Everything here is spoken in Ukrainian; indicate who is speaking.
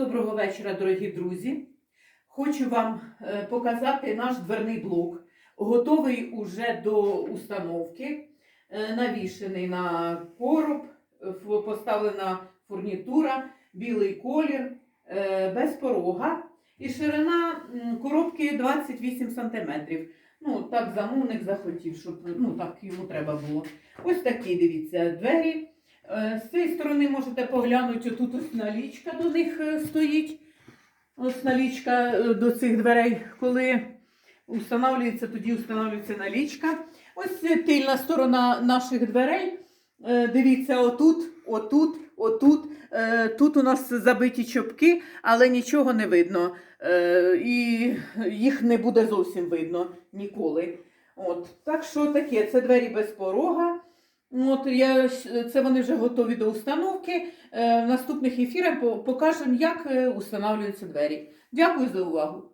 Speaker 1: Доброго вечора, дорогі друзі. Хочу вам е, показати наш дверний блок. Готовий уже до установки, е, навішений на короб, поставлена фурнітура, білий колір, е, без порога. І ширина коробки 28 см. Ну, так замовник захотів, щоб ну, так йому треба було. Ось такі, дивіться, двері. Е, З цієї сторони можете поглянути, тут ось налічка до них е, стоїть. Ось налічка е, до цих дверей. Коли встановлюється, тоді встановлюється налічка. Ось тильна сторона наших дверей. Дивіться, отут, отут, отут. Тут у нас забиті чопки, але нічого не видно. І їх не буде зовсім видно ніколи. От. Так що таке, це двері без порога. От я, це вони вже готові до установки. Е, В наступних ефірах по- покажемо, як е, устанавлюються двері. Дякую за увагу.